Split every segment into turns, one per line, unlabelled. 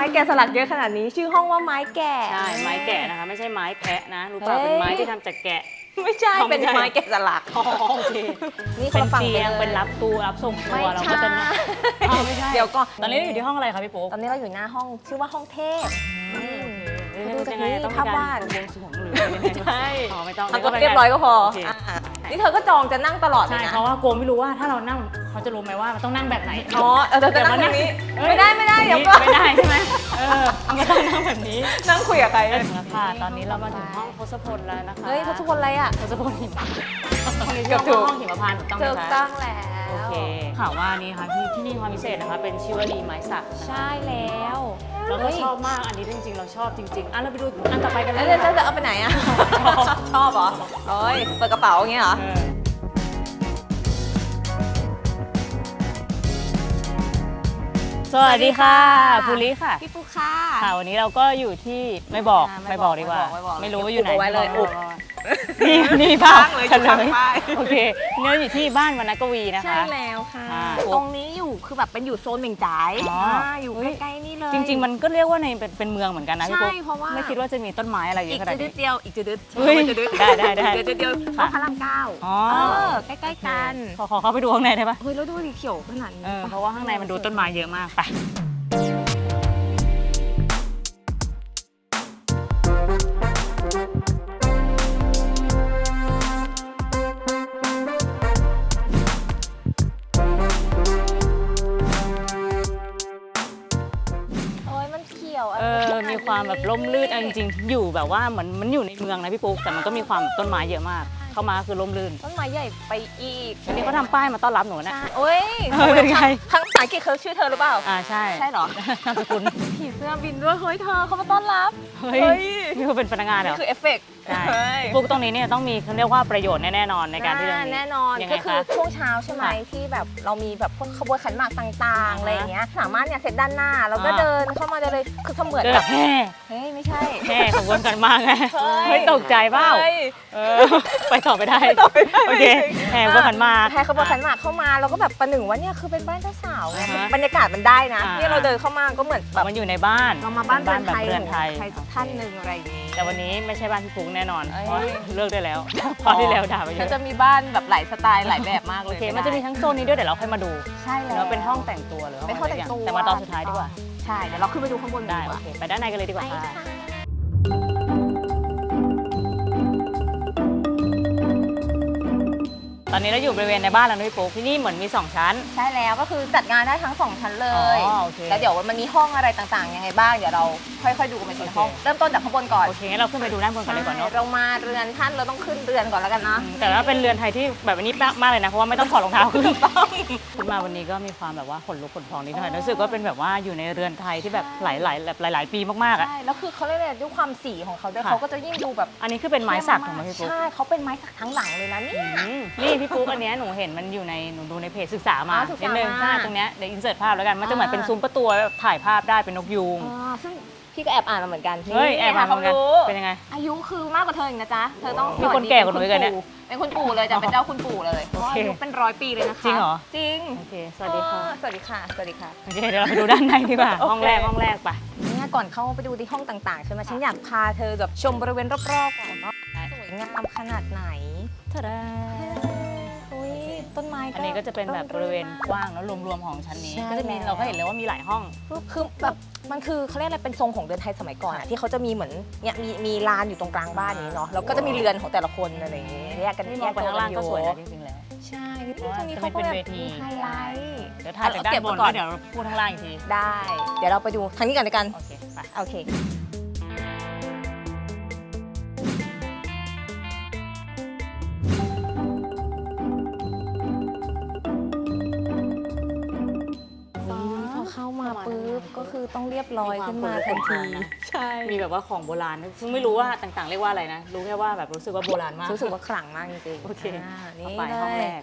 ม้แกะสลักเยอะขนาดนี้ ชื่อห้องว่าไม้แกะ
ใช่ไม้แกะนะคะ ไม่ใช่ไม้แพะนะ รู้เปล่า
เฮ้ย
เป็นไม้ที่ทำจากแกะ
ไม่ใช่
อ๋อไม่
เป็น
ใช่
ไม้แกะสลัก
อ๋อโอเค
นี่ค
เป็น
ละฝั่ง
เตียง
ไปล
เป็นรับตู้รับส่งครั
ไม่
วเรา
ใช่
ก็จะนั่งอ้าวไม่ใช่
เดี๋ยวก่อน
ตอนนี้เราอยู่ที่ห้องอะไรคะพี่ปุ๊ก
ตอนนี้เราอยู่หน้าห้องชื่อว่าห้องเทพ
อืม
อื
โอ
ม
เค
ดู
เอ๊ะ
จาก
ต้อง
ภาพวาด
บวงสรวงหรืออะไรยังไง
ใช่
อ๋อไม่ต้อง
ทำตัวเรียบร้อยก็พอ
โเค
อะนี่เธอก็จองจะนั่งตลอดเล
ใช่
ยนะ
เพราะว่าโกไม่รู้ว่าถ้าเรานั่งเขาจะรู้ไหมว่ามันต้องนั่งแบบไหน
อ๋อเออเธอจะนั่งตรงนี้
เอ้ย
ไม่ได้ไม่ได้เดี๋ยวก่อน
ไม่ได้ใช่ไหมเออมันต้องนั่งแบบนี้
นั่งคุยกับใคร
ถึงแล้วค่ะตอนนี้เรามาถึงห้องทศพลแล้วนะคะ
เฮ้ยทุกคนอะไรอะ
ทศพลหิมะห้องนี้
เกื
เรีย
อบ
ก
ถูก
ว่าห้องหิมพานต์ถูกต้องไหม
เจอ
คะ
ตั้งแล้ว
โอเคข่าวว่านี่ค่ะที่ที่นี่ความพิเศษนะคะ เป็นชิวลีไม้สัก
ใช่แล้ว
เราก็
เฮ้ย
ชอบมากอันนี้จริง ๆ เราชอบจริงๆอะเราไปดูอันต่อไปกันเล
แล้ว
ย
เดี๋ยวจะเอาไปไหนอะชอบเหรอเอ้ยเปิดกระเป๋าอย่างเงี้ยเหรอ
เออสวัสดีค่ะภูริค่ะ
พี่ฟุกค่ะ
ค่ะวันนี้เราก็อยู่ที่ไม่บอก
อ่าไม่
ไม่
บบอ
อกกดีกว่า
ไม่บอกไม่บอก
ไม่รู้ว่าอยู่ไหน
อุบเอาไว้เลย
อุ
อุ
บบนี่นี่ภาพ
ข้างเลย
เฉล
ข้าง
ย
ป้าย
โอเคเนื้ออยู่ที่บ้านวรรณกวีนะคะ
ใช่แล้วค่ะ
อ่า
ตรงนี้อยู่คือแบบเป็นอยู่โซนเหม่งจ่าย
อ๋ออ่า
อยู่
อุ๊ย
ใกล้ๆนี่เลย
จริง ๆ มันก็เรียกว่าในเป็นเป็นเมืองเหมือนกันนะพี่
ใช่
ปุ๊ก
เพราะว่า
ไม่คิดว่าจะมีต้นไม้อะไรเย
อี
อะ
ก
ขนาด
จุ
นี้
ดเดียวอีกจุดเดียว
เฮ้ย
จุดเดียว
ได้ได้ได้
จุดเดียว
ค่ะ
พระรามเก้า
อ๋อ
เออใกล้ๆกัน
ขอขอเข้าไปดูข้างในได้ปะ
เฮ้ยแล้วดูดิเขียวขนาดนี้
เออเพราะว่าข้างในมันดูต้นไม้เยอะมากไป
ยมันเขียวะ
เออมีความแบบร่มรื่นเอาจริงๆอยู่แบบว่าเหมือนมันอยู่ในเมืองนะพี่ปุ๊กแต่มันก็มีความแบบต้นไม้เยอะมาก เข้ามาคือร่มรื่น
ต้นไม้ใหญ่ไปอีก
วันนี้เขาทำป้ายมาต้อนรับหนูนะ
ใช่โอ้ย
เออเป็นไง
ทางภาษาอังกฤษเขาชื่อเธอหรือเปล่า
อ่าใช่
ใช่เหรอ
นามสกุล
ผี เสื้อบินด้วยเฮ้ยเธอเขามาต้อนรับ
เฮ้ย นี่เขาเป็นพนักงานเหร
นี่
อ
คือเอฟเฟกต์
ใช่
เฮ้ย
ปุ๊กตรงนี้เนี่ยต้องมีเขาเรียกว่าประโยชน์แน่นอนในการที่จะ
อ่าแน่นอนก็คือช่วงเช้าใช่ไหมที่แบบเรามีแบบพวกขบวนขันหมากต่างๆ
อะ
ไรอย่างเงี้ยสามารถเนี่ยเสร็จด้านหน้าเราก็เดินเข้ามาได้เลยคือเขาเหมือนแบ
บบบแห่
เฮ้ยไม่ใช่
แห่ขบวนกันหมากไง
เฮ้ย
ตกใจเปล่าไปต่อไปได้
ต่อไปได้
โอเคแห่ขบวนขันหมาก
แห่ขบวนขันหมากเข้ามาเราก็แบบประหนึ่งว่าเนี่ยคือเป็นบ้านเจ้าสาวบรรยากาศมันได้นะ
อ่า
เนี่ยเราเดินเข้ามาก็เหมือนแบบ
มันอยู่ในบ้าน
เรามาบ้านเรือน
แบบ
ไทย
เรือนไทย
ใครสักท่านหนึ่งอะไรอย่างงี้
แต่วันนี้ไม่ใช่บ้านพี่ปุ๊กแน่นอน
เอ้ย
เพราะเลิกได้แล้วเพราะที่แล้วด่าไปเย
มัน
อะ
จะมีบ้านแบบหลายสไตล์หลายแบบมากเล
โอยเคมันจะมีทั้งโซนนี้ด้วยเดี๋ยวเราค่อยมาดู
ใช่แล้ว
แล้วเป็นห้องแต่งตัวหรือ
เป็นห้องแต่งตัว
แต่มาตอนสุดท้ายดีกว่า
ใช่ เดี๋ยวเราขึ้นไปดูข้างบน
ได้
ดีก
โอ
ว่า
เค ไปด้านในกันเลยดีก
ไป
ว่าค่ะ
ค่ะ
ตอนนี้เราอยู่บริเวณในบ้านแล้วนะพี่ปุ๊กที่นี่เหมือนมี 2 ชั้น
ใช่แล้วก็คือจัดงานได้ทั้งสองชั้นเลย
อ๋อโอเค
แล้วเดี๋ยวมันมีห้องอะไรต่างๆยังไงบ้างเดี๋ยวเราค่อยๆดูกันไปทีละห้อง
โอเค
เริ่มต้นจากข้างบนก่อน
โอเคงั้นเราขึ้นไปดูด้านบนกันเลยก่อนเนาะ
ใช่เรามาเรือนท่านเราต้องขึ้นเรือนก่อนแล้วกันนะ
อืมแต่ว่าเป็นเรือนไทยที่แบบอันนี้มากเลยนะ เพราะว่าไม่ต้องถอดรองเท้าขึ้นขึ้นมาวันนี้ก็มีความแบบว่าขนลุกขนพองนิดหน่อยรู้สึกว่าเป็นแบบว่าอยู่ในเรือนไทยที่แบบหลายๆแบบหลาย ๆ ปีมากๆอะ
ใช่แล้วคือเขาเรียกอะไรด้วยความสีของเขาด้วย
ค่ะ
เขาก็จะยิ่งดูแบบ
อันนี้คือเป็นไม้สักถูกไหมพี่ปุ๊ก
ใช่เขาเป็นไม้สักทั้งหลังเลยนะเนี่ย
อืมนี่พี่ปุ๊กอันเนี้ยหนูเห็นมันอยู่ในหนูดูในเพจศึกษามา
อ๋อศึกษา
นิดนึง
มา
ใช่ตรงเนี้ยเดี๋ยวอินเสิร์ตภาพแล้วกันมันจะเหมือน
อ่า
เป็นซุ้มประตูแบบถ่ายภาพได้เป็นนกยูง
อ๋อซึ่งพี่ก็แอบอ่านมาเหมือนกัน
เฮ้ยแอบมา
ห
เหมือนกัน
ควรู้
เป็นยังไง
อายุคือมากกว่าเธออีกนะจ๊ะ เธอต้อง
มีคนแก่กว่าหนูอีกเหรอเนี่ย
เป็นคุณปู่เลยจ้ะ เป็นเจ้าคุณปู่เลยเพราะว่า
โอเค
อายุเป็นร้อยปีเลยนะคะ
จริงเหรอ
จริง
โอเคสวัสดีค่ะ
เออสวัสดีค่ะ สวัสดีค่ะ
โอเคเดี๋ยวเราไปดูด้านในดีกว่า
โอเค
ห้องแรกห้องแรกไป
เนี่ยก่อนเข้าไปดูที่ห้องต่างๆ ใช่ไหมฉันอยากพาเธอแบบชมบริเวณรอบๆก่อนว่าสวยงามขนาดไหน
ทะดา
อุ้ย ต้นไม้
อันนี้ก็จะเป็นแบบบริเวณกว้างแล้วรวมๆของชั้นนี้ก็จะมีเราก็เห็นเลยว่ามีหลายห้อง
คือแบบมันคือเขาเรียกอะไรเป็นทรงของเรือนไทยสมัยก่อนอะที่เขาจะมีเหมือนเนี่ยมีมีลานอยู่ตรงกลางบ้านนี้เนาะแล้วก็จะมีเรือนของแต่ละคนอะไรอย่างงี้แยกกัน
นี่ม
แย
อง
ก
ไป
กัน
ข้างล่างก็สวยนะ
อ
จริงๆแล้ว
ใช่นี่
เพราะว่า
ตรงนี้
จะ
เขา
เป็
ก็
น
แบบ
เวที
มีไฮไลท์
เดี๋ยวถ่ายจากด้านบน
เก็บไว้ก่อน
แล้วเดี๋ยวเราพูดข้างล่างอีกที
ได้ เดี๋ยวเราไปดูทางนี้กันด้วยกัน
โอเค ไป
โอเค รียบร้อยขึ้นมาทันทีใช่
มีแบบว่าของโบราณซึ่งไม่รู้ว่าต่างๆ เรียกว่าอะไรนะ รู้แค่ว่าแบบรู้สึกว่าโบราณมาก
รู้สึกว่าขลังมากจริงๆ
โอเคาเอา
นี่
ไปห้องแรก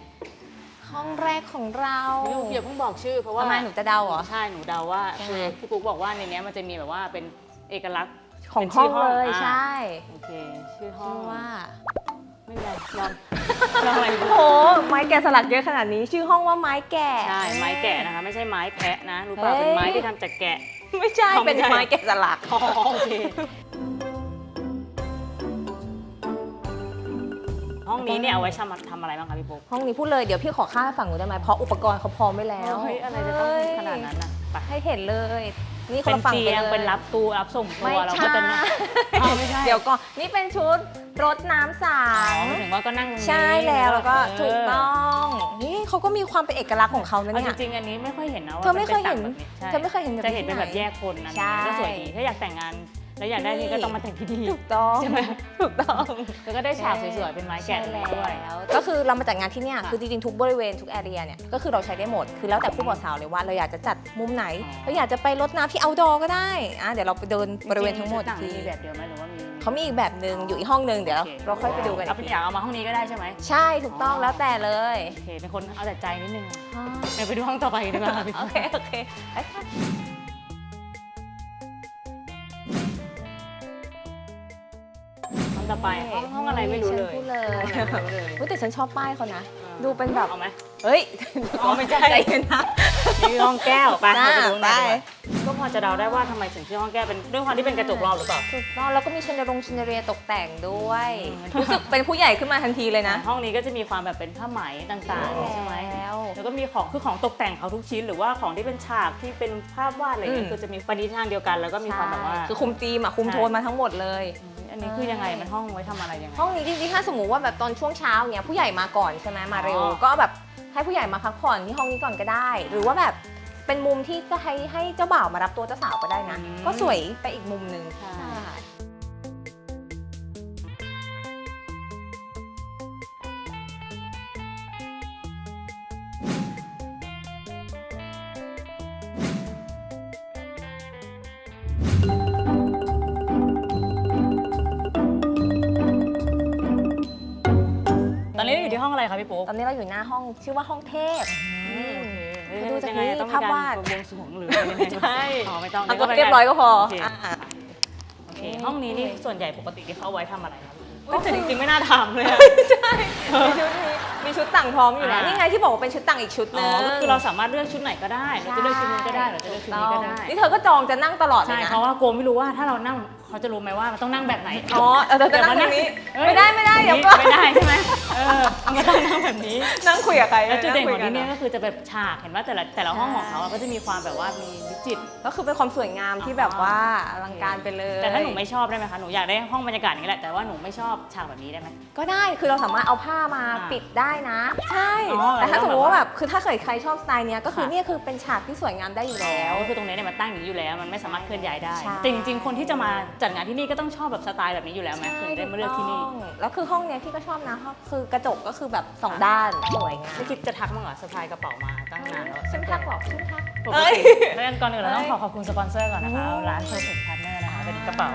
ห้องแรกของเรา
ไม่รู้อย่าเพิ่งบอกชื่อ เพราะว่า
ทำไมหนูจะเดาเหรอ
ใช่หนูเดาว่า
ยังไง
คือพี่ปุ๊กบอกว่าในเนี้ยมันจะมีแบบว่าเป็นเอกลักษณ์
ของ
เป็น
ห้
ชื่
องเลย
อ่า
ใช่
โอเคชื่อห้อ
ชื่
ง
อว่า
ไม่เป็นไรยอมยอมอะไร
โอ้โหไม้แกะสลักเยอะขนาดนี้ ชื่อห้องว่าไม้แกะ
ใช่ไม้แกะนะคะ ไม่ใช่ไม้แพะนะรู้เปล่า
เฮ้ย
เป็นไม้ที่ทำจากแกะ
ไม่ใช่
อ๋อไม่
เป็น
ใช่
ไม้แกะสลัก
อ๋อโอเค ห้องนี้เนี่ยเอาไว้ทำทำอะไรบ้างคะพี่ปุ๊ก
ห้องนี้พูดเลยเดี๋ยวพี่ขอค่าฝั่งหนูได้ไหมเพราะอุปกรณ์เขาพร้อมไว้แล้ว
เฮ้ยอะไรจะต้อง
เฮ้ย
ขนาดนั้นนะไป
ให้เห็นเลย นี่คน
เป็น
ละฝั่ง
เตี
ไป
ยง
เลย
เป็นรับตู้รับส่งตั
ไม่
วเรา
ใช่
ก็จะนั่งอ๋อไม่ใช่
เดี๋ยวก่อนนี่เป็นชุดรดน้ำสั
อ๋องหมายถึงว่าก็นั่งตรงนี้
ใช่แล้วแล้วก็
เถู
กต้องนี่เขาก็มีความเป็นเอกลักษณ์ของเขานะ
เอา
เนี่
จ
ย
ริงๆอันนี้ไม่ค่อยเห็นนะว่า
เธอไม่เคยเห็น
ป็ต่างแบบ
เธอไม่เคยเห็นแบบ
จะเห็นเป็น
ที่ไหน
แบบแยกคนนะ
ใช่
ก็สวยดีถ้าอยากแต่งงาน แล้วอยากได้นี่ก็ต้องมาแต่งที่นี่
ถูกต้อง
ใช่ไหม
ถูกต้อง
แล้วก็ได้ฉากสวยๆ เป็นไม้แกะ
ใช่
ด้วย
แล้วก็คือเรามาจัดงานที่เนี่ย
ค่ะ
คือจริงๆ ทุกบริเวณทุกแอเรียเนี่ยก็คือเราใช้ได้หมด คือแล้วแต่ผู้บ่าวสาวเลยว่าเราอยากจะจัดมุมไหน
อ๋อ
เราอยากจะไปรดน้ำที่เอาดอก็ได้อะเดี๋ยวเราไปเดินบริเวณทั้งหมด
จริ
ที
ๆมีแบบเดียวไหมหรือว่ามี
เขามีอีกแบบหนึ่งอยู่อีกห้องหนึ่งเดี๋ยว
โอ
เราค่อยไปดูกัน
เอา
อี
เป็น
ก
อยากเอามาห้องนี้ก็ได้ใช่ไหม
ใช่ถูกต้อง
อ๋อ
แล้วแต่เลย
โอเคเป็นคนเอาแต่ใจนิดนึง
อ๋อ
เดี๋ยวไปดูห้องต่อไปดีกว่าพี่
โอเคโอเค
ต่อไปห้องห้องอะไรไม่รู้เลย
ฉันพูดเลย
ห้องอะไรไม่รู้เลย
อุ๊ยแต่ฉันชอบป้ายเขานะ
อ่า
ดูเป็นแบบ
เอาไหม
เฮ้ย
อ๋อไม่ใช่
ใจเย็นนะ
นี่คือห้องแก้วไป
จ้า
เราไปดูข้างใน
ไป
ดีกว่าก็พอจะเดาได้ว่าทำไมถึงชื่อห้องแก้วเป็นด้วยความที่เป็นกระจกรอบหรือเปล่า
ถูกต้องแล้วก็มีชันเดรงชันเดเรียตกแต่งด้วย
อืม
รู้สึกเป็นผู้ใหญ่ขึ้นมาทันทีเลยนะ
ห้องนี้ก็จะมีความแบบเป็นผ้าไหมต่างๆใช่ไหม
แล้ว
แล้วก็มีของคือของตกแต่งเขาทุกชิ้น หรือว่าของที่เป็นฉากที่เป็นภาพวาดอะไรอย่างเงี้
อื
ย
ม
คือจะมีปณิธานเดียวกัน แล้วก็มีความแบบว่า
ใช่คือคุมธีมอะคุมโทนมาทั้งหมดเลย
อืมอั นนี้คือยังไงมันห้องไว้ทำอะไรยังไง
ห้องนี้จริงๆ ถ้าสมมติว่าแบบตอนช่วงเช้าเนี้ยผู้ใหญ่มาก่อนใช่ไหมมาเร็ว
อ๋อ
ก็แบบให้ผู้ใหญ่มาพักผ่อนที่ห้องนี้ก่อนก็ได้ หรือว่าแบบเป็นมุมที่จะให้ให้เจ้าบ่าวมารับตัวเจ้าสาวก็ได้นะ ก็สวยไปอีกมุมหนึ่ง
ใช่ คะพี่ปุ๊ก
ตอนนี้เราอยู่หน้าห้องชื่อว่าห้องเทพ
อืมโอเค
ดูจาก
ยังไง
นี้
ต้องมี
ภาพ
การ
วาด
บวงสรวงหรืออะไรยังไง
ใช่
อ๋อไม่ต้อง
เอา
ดี๋ว
ก็
ไป
เรียบร้อยก็พอ
โเค
อะ
โอเคห้องนี้นี่ส่วนใหญ่ปกติที่เขาเอาไว้ทำอะไรครับ
ก็คือ
แต่จริงๆไม่น่าทำเลยอะ
ใช่มีชุดนี้มีชุดต่างพร้อมอยู่แล้ว
อ่านี่
นี่ไงที่บอกว่าเป็นชุดต่างอีกชุดห
อ๋
นึ
องก็คือเราสามารถเลือกชุดไหนก็ได้เราจะเลือกชุดนี้ก็ได้เราจะเลือกชุดนี้ก็ได้
นี่เธอก็จองจะนั่งตลอดเล
ใช่
ยนะ
เพราะว่ากลัวไม่รู้ว่าถ้าเรานั่งเขาจะรู้ไหมว่ามันต้องนั่งแบบไหน
อ๋อเออเธอจะนั่งตรงนี้
เอ้ย
ไม่ได้ไม่ได้เดี๋ยวก่อน
ไม่ได้ใช่ไหมเออมันก็ต้องนั่งแบบนี้
นั่งคุยกับใคร
แล้วจุดเด่นของ
คุยกั
ที่นี่ก็คือจะแบบฉากเห็นว่าแต่ละแต่ละห้องของเขาอะก็จะมีความแบบว่ามีวิจิตร
ก็คือเป็นความสวยงามที่แบบว่าอลังการไปเลย
แต่ถ้าหนูไม่ชอบได้ไหมคะหนูอยากได้ห้องบรรยากาศอย่างนี้แหละแต่ว่าหนูไม่ชอบฉากแบบนี้ได้ไหม
ก็ได้คือเราสามารถเอาผ้ามา
อ่า
ปิดได้นะ ใช่
อ๋อ
แต่ถ้า
แล้ว
สมมติ
แบบ
ว่า
ว่า
แบบคือถ้าเกิดใครชอบสไตล์เนี้ยก็คือ
ค่ะ
เนี่ยคือเป็นฉากที่สวยงามได้อยู่แล้ว
ก็คือตรงนี้เนี่ยมันตั้งอย่างนี้อยู่แล้ว มันไม่สามารถเคลื่อนย้ายได้
ใช่
แต่จริงๆคนที่จะมาจัดงานที่นี่ก็ต้องชอบแบบสไตล์แบบนี้อยู่แล้วไหมถึงได้มาเลือกที่นี่
ถูต้องแล้วคือห้องเนี้ยพี่ก็ชอบนะเพราะคือกระจกก็คือแบบสองด้านสวยงาม
ไม่คิดจะทักมั้างเหรอสะพายกระเป๋ามาตั้งนานแล้ว
ฉันทักบอกฉันทัก
ปก
เอ้ย
ติแล้วกันก่อนอื่นเราต้อง
เอ้ย
ขอขอบคุณสปอนเซอร์ก่อนนะคะ
โอ้
ร้านโซฟิตพาร์ทเนอร์นะคะเป็นกระเป๋า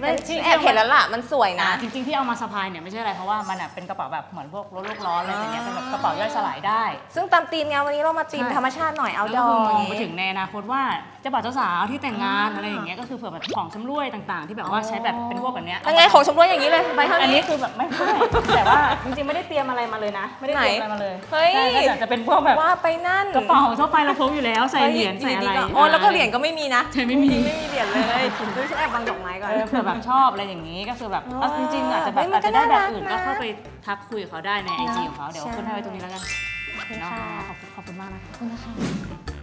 แต่แอบเห็นแล้วล่ะมันสวยนะ
จริงๆที่เอามาสะพายเนี่ยไม่ใช่อะไรเพราะว่ามันอะเป็นกระเป๋าแบบเหมือนพวกรถลูกร้อนอะไรอย่างเงี้ยเป็นแบบกระเป๋าย่อยสลายได้
ซึ่งตามธีมงานวันนี้เรามาธีม
ใช่
ธรรมชาติหน่อยเอา
แล้ว
ด
ก็
อ
คือมองไปถึงในอนาคตว่าเจ้าบ่าวเจ้าสาวที่แต่งงานอะไรอย่างเงี้ยก็คือเผื่อแบบของชำร่วยต่างๆ ที่แบบว่าใช้แบบเป็นพวกแบบเนี้ย
ยังไงของชมรวยอย่างนี้เลยไปเท่า
อัน
นี้
นี้ คือแบบไม่ใช่แต่ว่าจริงๆไม่ได้เตรียมอะไรมาเลยนะ ไม่ได้เตรียมอะไรมาเลย
เฮ้ย
ใช่ก็จะเป็นพวกแบบ
ว่าไปนั่น
กระเป๋าทั่วไปเราพกอยู่แล้วใส่เหรียญใส่อะไร
ดีๆก็อ๋อแล้วก็เหรียญก็ไม่มีนะ
ใช่ไม่มี
ไม่มีเหรียญเลยดูฉันแอบบังดอกไม้ก่อน
เออเผื่อแบบชอบอะไรอย่างนี้ก็คือแบบ
อ๋อ
เอาจริงๆอาจจะแบบ
เฮ้ยมัน
อาจจะได้แบบอื่น
ก็
ก็
น่ารักนะ
เข้าไปทักคุยกับเขาได้ในไอจีของเขาเดี๋ยว
ใช่
ขึ้นให้ไว้ตรงนี้แล้วกัน
ขอบคุณ
เนาะ
ค่ะ
ขอบคุณขอบคุณมากนะคะ
ขอบคุณนะคะ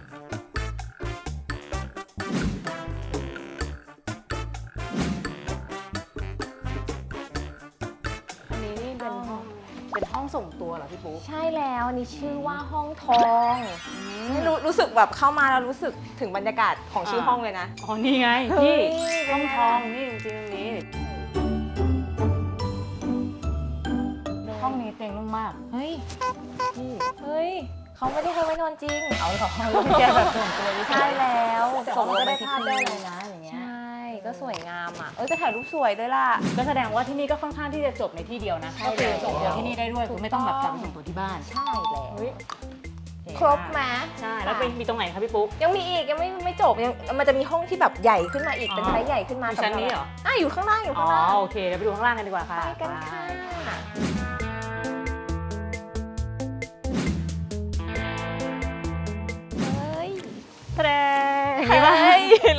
ส่งตัวเหรอพี่ปุ๊ก
ใช่แล้วอันนี้ชื่อว่าห้องทองไม่รู้รู้สึกแบบเข้ามาแล้วรู้สึกถึงบรรยากาศของชื่อห้องเลยนะ
อ๋อนี่ไง
เฮ้
พี่
ย
ห้องทองนี่จริงๆตรงนี้ห้องนี้เตียงนุ่มมาก
เฮ้ยเฮ้ยเขาไม่ได้ให้ไว้นอนจริง
เอาเหรอเราไม่แก้แบบส่วนตัว
ใช่แล้ว
แต่
ส่
ว่างมันก็
ลง
ได้
ไปที่
ภาพ
ที่
ได้เลยนะ
ก็สวยงามอะ เออจะถ่ายรูปสวยด้วยล่ะ
ก็แสดงว่าที่นี่ก็ค่อนข้างที่จะจบในที่เดียวนะ
ใช่
ก็คือ
แล้ว
ส่งตัวที่นี่ได้ด้วย
ถู
คื
ก
อไม่ต้องแบบ
ต้
กลั
อบง
ไปส่งตัวที่บ้าน
ใช่แล้ว
เฮ้ยเก๋
ครบไหม
ใช่ แล้วเป็นมีตรงไหนคะพี่ปุ๊ก
ยังมีอีกยังไม่ไม่จบยังมันจะมีห้องที่แบบใหญ่ขึ้นมาอีกเป็น
อ๋อ
ไซส์ใหญ่ขึ้นมา
อยู่ชั้นนี้เหรอ
อะอยู่ข้างล่างอยู่
อ๋
ข้า
อ
งล่าง
โอเคเดี๋ยวไปดูข้างล่างกันดีกว่าค่ะ
ไปกันค่ะเฮ้ย
แสดง
เฮ้ย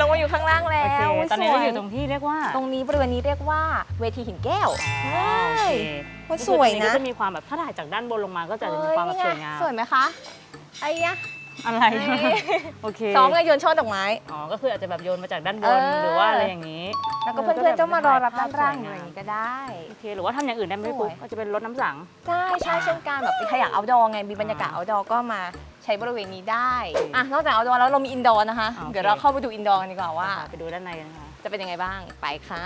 ลงมาอยู่ข้างล่างแล้
โอเควตอนนี้
สว
เราอยู่ตรงที่เรียกว่า
ตรงนี้บริเวณนี้เรียกว่าเวทีหินแก้ว
อ๋อโอเค
โอ้ยสวยนะ
ก็จะมีความแบบถ้าถ่ายจากด้านบนลงมาก็จะมีความแบบสวยงาม
สวยไหมคะไอ้ยะ
อะไร
เอ้ย
โอเค
ซ้อมไงโยนช่อดอกไม้
อ๋อ ก็คืออาจจะแบบโยนมาจากด้านบ
เอนอ
หรือว่าอะไรอย่างนี้
แล้วก็เพื่อนๆจะมารอรับด้านล่าง
ส
อ
วย
ย่าง
งาม
นี้ก็ได้
โอเค หรือว่าทำอย่างอื่นได้ไหมพี่ปุ๊ก
สวย
ก็จะเป็นรถน้ำสัง
ได้ใช่เช่นกันแบบใครอยากเอาดอไงมีบรรยากาศเอาดอก็มาใช้บริเวณนี้ได้อะนอกจากเอาดอแล้วเรามีอินดอร์นะคะ
โอเค
เดี๋ยวเราเข้าไปดูอินดอร์กันดีกว่าว่า
ไปดูด้านในกันค่ะ
จะเป็นยังไงบ้างไปค่ะ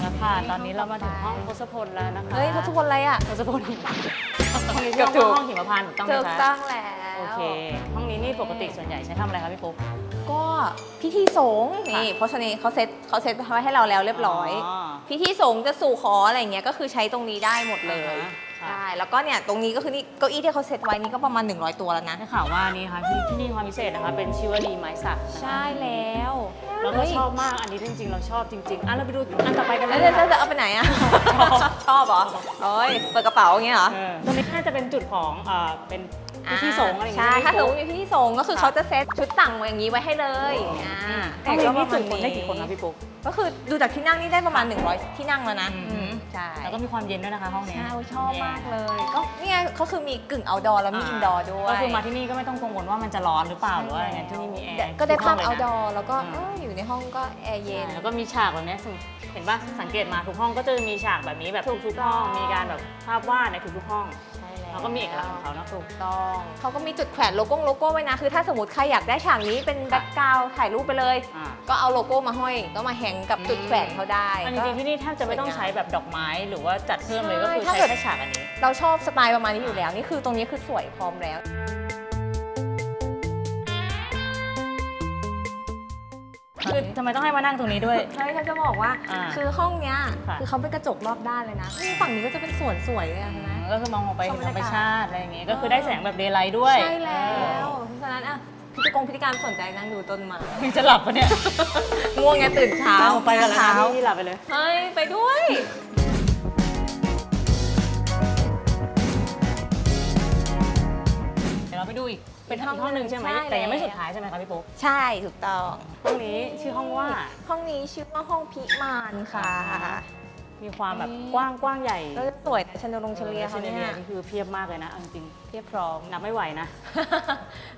แล้วค่ะ ตอนนี้เรามาถึงห้องทศพลแล้วนะคะ
เฮ้ยทศพลอะไรอะ
ทศพลหิมะห้องนี้
เกื
เกื
อ
อ
บบถูก
ห้องหิมพานต์ถูกต้องไหม
ถูก
คะ
ต้องแล้ว
โอเค ห้องนี้นี่ปกติส่วนใหญ่ใช้ทำอะไรคะพี่ปุ๊ก
ก็พิธีสงฆ์นี่เพราะฉะนั้นเขาเซตเขาเซตไว้ให้เราแล้วเรียบร้อย พิธีสงฆ์จะสู่ขออะไรเงี้ยก็คือใช้ตรงนี้ได้หมดเลย
อ่าฮะค่ะ
ใช่แล้วก็เนี่ยตรงนี้ก็คือนี่เก้าอี้ที่เขาเซตไว้นี่ก็ประมาณ 100 ตัวแล้วนะ
ได้ข่าวว่านี่ค่ะที่ที่นี่ความพิเศษนะคะเป็นชิวลีไม้สักนะคะ
ใช่แล้ว
เราก็
เฮ้ย
ชอบมากอันนี้จริงๆ เราชอบจริงๆอะเราไปดูอันต่อไปกันเล
แล้ว
ย
จะจะเอาไปไหนอะ ชอบเหรอโอ้ยเปิดกระเป๋าอย่างเงี้ยเหรอ
เออตรงนี้น่าจะเป็นจุดของเอ่อเป็นพิธีสงฆ์อะไรอย่าง
ใช่
เงี้ย
ถ้า
พี่
สมม
ปุ๊ก
ติมีพิธีสงฆ์ก็คือเขาจะเซตชุดต่างอย่างนี้ไว้ให้เลยอ่า
ห้องนี้นี่จุคนได้กี่คนคะพี่ปุ๊ก
ก็คือดูจากที่นั่งนี่ได้ประมาณ 100 ที่นั่งแล้วนะ
อืม
อืมใช่
แล้วก็มีความเย็นด้วยนะคะห้องนี้
ใช่ชอบมากเลย ก็นี่ไงเขาคือมีกึ่งเอาดอแล้วมีอินดอร์ด้วย
ก็คือมาที่นี่ก็ไม่ต้องกังวลว่ามันจะร้อนหรือเปล่าหรือว่าอะไรเงี้ยที่นี่มีแอร์
ก็ได้ภาพ
ทุ
เอา
ห้งลย
ด
นะ
อร์แล้วก็
อืม
เอออยู่ในห้องก็แอร์เย็น
แล้วก็มีฉากแบบเนี้ยซึ่งเห็นป่ะสังเกตมาทุกห้องก็จะมีฉากแบบนี้แบบทุกๆห้องมีการแบบภาพวาดในทุกๆห้อง
ใช่แล้ว
แล้วก็มีเอกลักษณ์ของเขาเนอะ
ถูกต้องเขาก็มีจุดแขวนโลโก้โลโก้ไว้นะ คือถ้าสมมติใครอยากได้ฉากนี้เป็นแบ็กกราวด์ถ่ายรูปไปเลย
อ่า
ก็เอาโลโก้มาห้อย ก็มาแฮงกับจุดแขวนเขาได้
อันจริงๆที่นี่แทบจะไม่ต้องใช้แบบดอกไม้หรือว่าจัดเพิ่มเลยก็คือ
ใช่ถ้า
ใช้
เกิด
แค่ฉากอันนี้
เราชอบสไตล์ประมาณนี้อยู่แล้ว นี่คือตรงนี้คือสวยพร้อมแล้ว
ไมต้องให้มานั่งตรงนี้ด้วย
ใช่เขาจะบอกว่า
อ่า
คือห้องเนี้ย
ค่ะ
คือเขาเป็นกระจกรอบด้านเลยนะนี่ฝั่งนี้ก็จะเป็นสวนสวยเลยอะเห็นไหม
ก็คือมองออกไปเห็น
ช
ธ
ม
ร
บร
ร
ร
ม
ยากาศ
ชาติอะไรอย่างงี้ก็คือได้แสงแบบเดย์ไลท์ด้วย
ใช่แล้วเพราะฉะนั้นอะพิธีกรพิธีการสนใจนั่งดูต้นไม้
มึงจะหลับปะเนี่ย
ง่วงไงตื่นเช้า
เอาไปกันแล้ว
เช้า
นะพี่หลับไปเลย
เฮ้ยไปด้วย
เดี๋ยวเราไปดูอีกเป็นห้องห้องหนึ่งใช่ไหมแต่ยังไม่สุดท้ายใช่ไหมคะพี่ปุ๊ก
ใช่ถูกต้อง
ห้องนี้ชื่อห้องว่า
ห้องนี้ชื่อว่าห้องพิมานค่ะ
มีความแบบ
นี่
กว้างกว้างใหญ่
ก็จะสวยแต่ชนลงเฉลียเขา
เฉ
เนี่ย
นี่คือเพียบมากเลยนะเอาจริง
เพียบพร้อม
ๆนับไม่ไหวนะ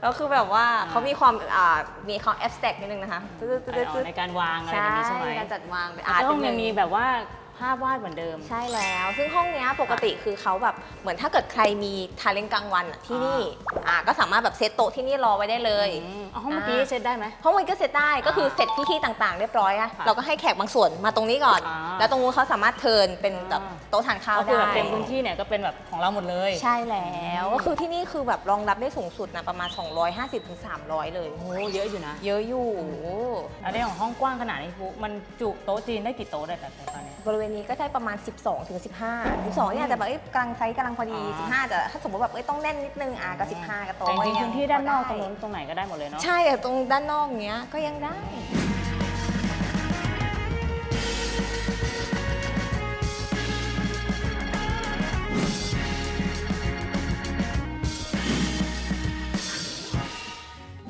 แล้วคือแบบว่า
อ่า
เขามีความอ่ามีความแอบสแต็กนิดนึงนะคะตึ๊ดตึ๊ดตึ๊ดตึ๊ด
ในการวางอะไร
ใช่
แบบนี้ใช่ไหม
การจัดวางเป็น
อา
อาร์ต
ห้อง
นิ
ยั
ด
ง
นึ
มี
ง
แบบว่า ภาพวาดเหมือนเดิม
ใช่แล้ว ซึ่งห้องเนี้ยปกติคือเขาแบบเหมือนถ้าเกิดใครมีทาเลนกลางวันอะที่นี่อ่าก็สามารถแบบเซตโต๊ะที่นี่รอไว้ได้เลย
อืมเอาห้องเมื่อกี้เซตได้ไหม
ห้องมันก็เสร็จได้ก็คือเสร็จพิธีต่างๆ เรียบร้อยอะ
ค่ะ
เราก็ให้แขกบางส่วนมาตรงนี้ก่อน
อ่า
แล้วตตรงนู้นเขาสามารถเทิร์นเป็นแบบ
อ่า
โต๊ะทานข้าว
ก็คือ
ได้
แบบเต็มพื้นที่เนี่ยก็เป็นแบบของเราหมดเลย
ใช่แล้วก็คือที่นี่คือแบบรองรับได้สูงสุดนะประมาณ 250-300ถึง300เลย
โอ้เยอะอยู่นะ
เยอะอยู่
อันนี้ของห้องกว้างขนาดนี้ปุ๊มันจุโต๊ะจีนได้กี่โต๊ะได้แต่ตอนนี้
บริเวณนี้ก็ได้ประมาณ 12ถึง15 12เนี่ยอาจจะแบบเอ้ยกลางไซส์กำลังพอดี
อ่า
15 จะถ้าสมมติแบบเอ้ยต้องแน่นนิดนึงอะก็15ก็โต๊ะ
แต่จริงๆ
ยั
พื้นที่ด้านนอก
พ
ตรงนู้นตรงไหนก็ได้หมดเลยเนาะ
ใช่แต่ตรงด้านนอกเนี้ยก็ยังได้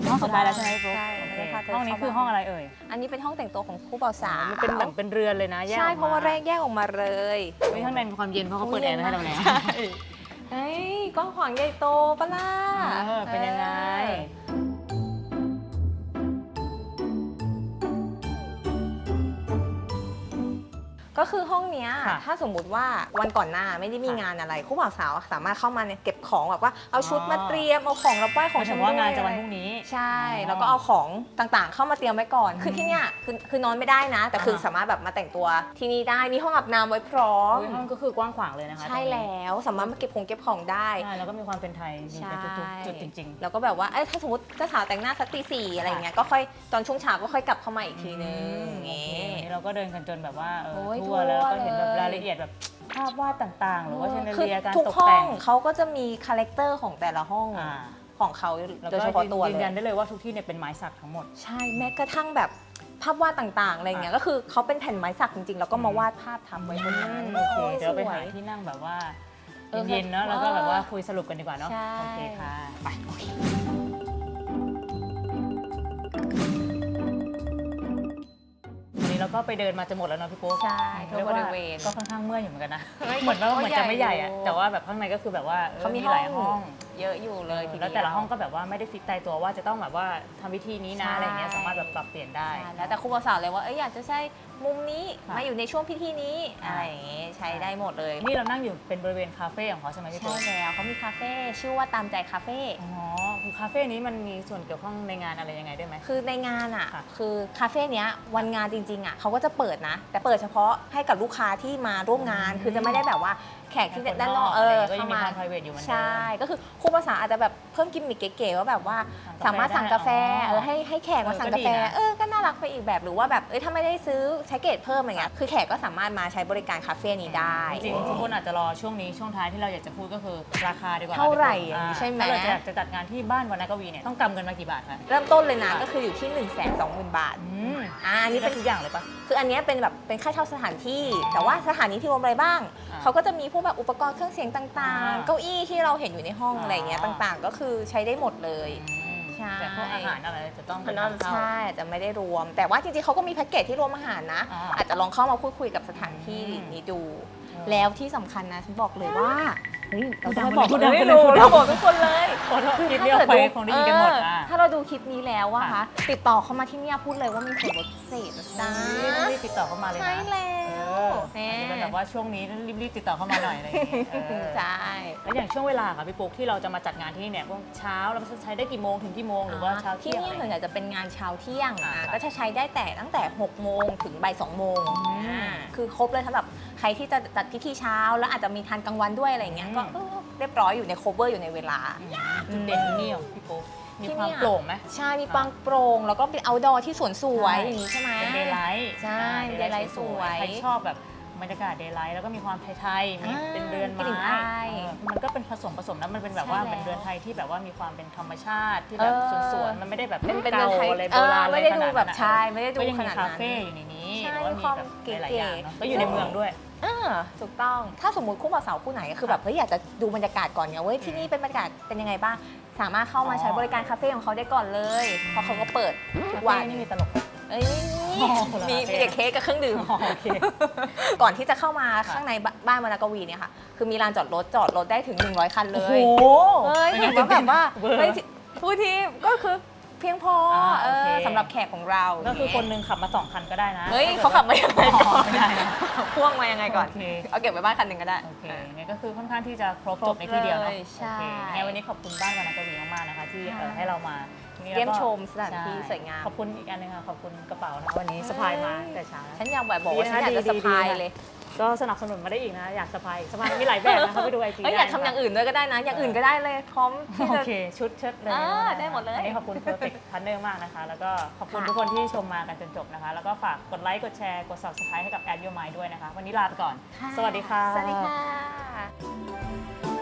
ห้องสุดท้ายแล้วใช่ไหมปุ๊ก
ใช่
โอ เค
ได้ค่ะ
ห้องนี้คือห้องอะไรเอ่ย
อันนี้เป็นห้องแต่งตัวของคู่บ่าวสาว
มันเป็นแบบเป็นเรือนเลยนะแยก
ใช่
ออกม
เพราะว่าแรกแยกออกมาเลย
เฮ้ยข้างในมีความเย็นเพราะเขาเปิดแอร์ไว้ให้เราแล้ว
ใช่เฮ้ยกว้างขวางใหญ่โตปะล่ะ
เออเป็นยังไง
ก็คือห้องเนี้ย
ค่ะ
ถ้าสมมุติว่าวันก่อนหน้าไม่ได้มี
ค่ะ
งานอะไรคู่บ่าวสาวสามารถเข้ามาเนี่ยเก็บของแบบว่าเอาชุด
อ๋อ
มาเตรียมเอาของรับไหว้ข
ห
อง
มายถึงว่างาน
ชำร่วย
จะวันพรุ่งนี้
ใช่
อ๋อ
แล้วก็เอาของต่างๆ เข้ามาเตรียมไว้ก่อน คือที่เนี้ยคือคือนอนไม่ได้นะ แต่คือ
อ่า
สามารถแบบมาแต่งตัวที่นี่ได้มีห้องอาบน้ำไว้พร้อม
เฮ้ยห้องก็คือกว้างขวางเลยนะคะ
ใช่แล้วสามารถมาเก็บของเก็บของได้
ใช่แล้วก็มีความเป็นไทยมีในทุกๆจุดจริง
แล้วก็แบบว่าเอ้ยถ้าสมมติเจ้าสาวแต่งหน้าสักตีสี่อะไรอย่างเงี้ย ก็ค่อยตอนช่วงเช้าก็ค่อยกลับเข้ามาอีก
ๆ
ทีนึง
โอ
นี่
เควันนี้เราก็เดินกันจนแบบว่าเออ
โอ้ย
ทั่วแล้ว
ทั่ว
ก็เห็นแบบ
เลย
รายละเอียดแบบภาพวาดต่างๆ หรือว่าเชนเด
คือ
เลียร์การ
ทุก
ตก
ห้อ
แต่
ง
ง
เขาก็จะมีคาแรคเตอร์ของแต่ละห้อง
อ่า
ของเขา
แล้ว
โดย
ก็
เฉพาะตัว
ยืน
เล
ยัน
ย
ได้เลยว่าทุกที่เนี่ยเป็นไม้สักทั้งหมด
ใช่แม้กระทั่งแบบภาพวาดต่างๆอะไรเงี้ย
อะ
ก็คือเขาเป็นแผ่นไม้สักจริงๆ แล้วก็มาวาดภาพทับไว้บนนั้น
โอเค
โอ้ย
เดี๋ยวเราไป
ส
หาที่นั่งแบบว่า
เออ
เย็นๆเนาะแล้วก็แบบว่าคุยสรุปกันดีกว่าเนาะ
ใช่
โอเคค่ะไป ก็ไปเดินมาจะหมดแล้วเนาะพี่ปุ๊ก
ใช่ทั่ว
รียก
บริเวณ
ก็ค่อนข้างเมื่อยอยู่เหมือนกันนะ
เฮ้ย
เหมือนว่า
ก็
เหมือนจะไม่ใหญ่อะ
ใหญ่อยู่
แต่ว่าแบบข้างในก็คือแบบว่าออ
เขามี
หลาย
ห้
ห้
อ
องง
เยอะอยู่เลยทีเดียว
แล้วแต่ละห้องก็แบบว่าไม่ได้ฟิกตายตัวว่าจะต้องแบบว่าทำวิธีนี้นะ
ใช่
อะไรเงี้ยสามารถแบบปรับเปลี่ยนได้
ใช่แล้วแต่ครูบาสาวเลยว่าเอ้ยอยากจะใช้มุมนี้
ค่ะ
มาอยู่ในช่วงพิธีนี้
ค่ะ
อะไรอย่างงี้ใช้ได้หมดเลย
นี่เรานั่งอยู่เป็นบริเวณคาเฟ่ของเขาใช่ไหมพี่
ใช่
ปุ๊ก
แล้วเขามีคาเฟ่ชื่อว่าตามใจคาเฟ่
อ๋อ คือคาเฟ่นี้มันมีส่วนเกี่ยวข้องในงานอะไรยังไงด้วยไหม
คือในงานอะ
ค่ะ
คือคาเฟ่เนี้ยวันงานจริงๆอะเขาก็จะเปิดนะ แต่เปิดเฉพาะให้กับลูกค้าที่มาร่วมงาน
อืม
คือจะไม่ได้แบบว่า แขกที่
คน
ด้านนอกเออ
ก็ยั
เข้าง
มี
มา
ความ private อยู่เหมือนเดิม
ใช่ ก็คือครูภาษาอาจจะแบบเพิ่มกิมมิคเก๋ๆว่าแบบว่า
สั่
สาง
กาแฟ
มารถสั่งกาแฟ
ได้อ๋อ
เออให้ให้แขกมา
เออ
สั่ง
ก็
กาแฟ
ดีนะ
เออ ก็น่ารักไปอีกแบบหรือว่าแบบเอ้ยถ้าไม่ได้ซื้อใช้เกรดเพิ่มอะไรเงี้ยคือแขกก็สามารถมาใช้บริการคาเฟ่นี้ได้
จริงๆทุกคนอาจจะรอช่วงนี้ช่วงท้ายที่เราอยากจะพูดก็คือราคาดีกว่า
เท่าไหร่
อ่า
ใช่ไหม
ถ้าเราจะอยากจะจัดงานที่บ้านวรรณกวีเนี่ยต้องกำเงินมากี่บาทคะ
เริ่มต้นเลยนะก็คืออยู่ที่ 1 2 0 0 0 0 บาท
อืม
อ่าอัน
นี่
นี้
เป็
เป็นน
ทุกอย่างเลยปะ
คืออันเนี้ยเป็นแบบเป็นค่าเช่าสถานที่ แต่ว่าสถานที่ที่รวมอะไรบ้าง
อ่า
เขาก็จะมีพวกแบบอุปกรณ์เครื่องเสียงต่าง
อ่า
ๆเก้าอี้ที่เราเห็นอยู่ในห้อง
อ่า
อะไรเงี้ยต่างๆ ก็คือใช้ได้หมดเลย
อืม
ใช่
แต่พวกอาหารอะไรจะต้อง
อั
เป็น
นนั้น
นำเข้า
ใช่จะไม่ได้รวม แต่ว่าจริงๆเขาก็มีแพ็กเกจที่รวมอาหารนะ
อ่า
อาจจะลองเข้ามาพูดคุยกับสถานที่
อืม
นี้ดู
อืม
แล้วที่สำคัญนะฉันบอกเลยว่าเฮ้ยเราจะ
พู
ไม่
ดดัง
บอก
พูดดัง
ไม่
พูดดัง
รู้
พูดดัง
เราบอกทุกคนเลย
ขอโทษ
คือ
คลิป
ถ้า
เดียว
เกิด
ไป
ดู
คงได้ยินกันหมด
เออ
อะ
ถ้าเราดูคลิปนี้แล้วว่า
ค่ะ
คะติดต่อเข้ามาที่เนี่ยพูดเลยว่ามีส่วนลดพิเศษนะจ๊ะ
รีบๆติดต่อเข้ามาเลยนะ
ใช่แล้
เอ
ว
อ
แน่
อาจจะเป็นแบบว่าช่วงนี้รีบๆติดต่อเข้ามาหน่อยอะไรอย่างเงี้ยเออ
ใช่
แล้วอย่างช่วงเวลาค่ะพี่ปุ๊กที่เราจะมาจัดงานที่นี่เนี่ยพวกเช้าเราจะใช้ได้กี่โมงถึงกี่โมงหรือว่าเช้า
ที่
เที่ยง
นี่
อะไร
ส่วนใหญ่จะเป็นงานเช้าเที่ยง
อ่า
อะ
ค่ะ
ก็จะใช้ได้แต่ตั้งแต่ 6 โมงถึงบ่าย2โมง
อืม
อ่าคือครบเลยสำหรับใครที่จะจัดพิธีเช้า แล้วอาจจะมีทานกลางวันด้วยอะไรอย่างเงี้ย
อืม
ก็เออเรียบร้อยอยู่ในโคเวอร์อยู่ในเวลา
จุดเด่นที่นี่ของพี่ปุ๊ก มี
ที่
ความ
เนี่ย
โปร่งไหม
ใช่มีปังโปร่งแล้วก็เป็น outdoor ที่สวนสวย
ใช่
อย่างนี้ใช่ไหม
เป็นเดย์ไลท์
ใช่ daylight สวย
ใครชอบแบบบรรยากาศเดย์ไลท์แล้วก็มีความไทยๆมี
อ่า
เป็นเรือน
กลิ่
ไม้
นอาย
เออมันก็เป็นผสมผสมแล้วมันเป็นแบบว่า
ใช่แล้ว
เป็นเรือนไทยที่แบบว่ามีความเป็นธรรมชาติที่แบบ
เออ
สวนๆมันไม่ได้แบบ
เป็นเป็น
เก่า
เรือนไทย
อะไรโบราณ
เออไม่ได้
อะ
ดู
รขนา
แบบ
นั้น
ใช่ไม่ได้ดู
ก็ยัง
ข
มี
นาด
คา
นั้น
เฟ่อยู่ในนี้
ใช่
หรือว่า
มี
มี
ความ
แบบ
เก๋ๆ
หลายๆอย่างเนอะก็อยู่ในเมืองด้วย
อ่าถูกต้องถ้าสมมติคู่บ่าวสาวคู่ไหนก็คือแบบเฮ้ยอยากจะดูบรรยากาศก่อนเนี่ยเว้ยที่นี่เป็นบรรยากาศเป็นยังไงบ้าง สามารถเข้ามา
อ๋อ
ใช้บริการคาเฟ่ของเขาได้ก่อนเลย เพราะเขาก็เปิดทุกวัน
นี่มีตลก
เอ้ย
อ๋อคนละ
มี
คาเฟ่
มีแต่เค้กกับเครื่องดื่ม
อ๋อโอเค
ก่อนที่จะเข้ามา
ค่ะ
ข้างในบ้านวรรณกวีเนี่ยค่ะ คือมีลานจอดรถจอดรถได้ถึง 100 คันเล
โอ้
ย
โห
เฮ้ย
เป็น
เห็
ไง
นว่าแบบว่า
เวอร์
เฮ้ยผู้ที่ก็คือ เพียงพอ
อ่า
เอ
โอเค
อสำหรับแขกของเรา
ก็คือคนหนึงขับมาสองคันก็ได้นะ
เฮ้ย
ถ้
เขาขับมายังไงก่อน
ไม่ได้นะ
พ่วงมายังไงก่อน
โอเค
เอาเก็บไว้บ้านคันหนึ่งก็ได้
โอเค
เออ
งั้นก็คือค่อนข้างที่จะครบ
คร
จ
บบ
ในที่เดียวเนาะ
เลยใช่
โอเคงั้นวันนี้ขอบคุณบ้านวรรณกวีมากๆนะคะที่เอ่อ
ค่ะ
ให้เรามานี่
เยี่ยม
แล้วก็
ชมสถานที่
ใช่
สวยงาม
ขอบคุณอีกอันหนึงค่ะขอบคุณกระเป๋านะคะวันนี้สะพายมาแต่เช้านะ
ฉันอยากแบบบอกว่า
ดีนะ
ฉันอยากจะ
ดี
สะพาย
ดีนะ
เลย
ก็สนับสนุนมาได้อีกนะ อยากสะพายอีกสะพายมีหลายแบบนะคะไปดูไอจี
เอ้ยอยากทำอย่างอื่นด้วยก็ได้นะ อย่างอื่นก็ได้เลยพร้อมที่
โอ
จะ
เค ชุดเชิดเลย
อ่าได้หมดเลย
วันนี้ขอบคุณ Perfect Partner มากนะคะ แล้วก็ขอบคุณ
ค่ะ
ทุกคนที่ชมมากันจนจบนะคะ แล้วก็ฝากกดไลค์กดแชร์กด subscribe ให้กับ Add Your Mind ด้วยนะคะ วันนี้ลาไปก่อน
ค่ะ
สวัสดีค่ะ
สวัสดีค่ะ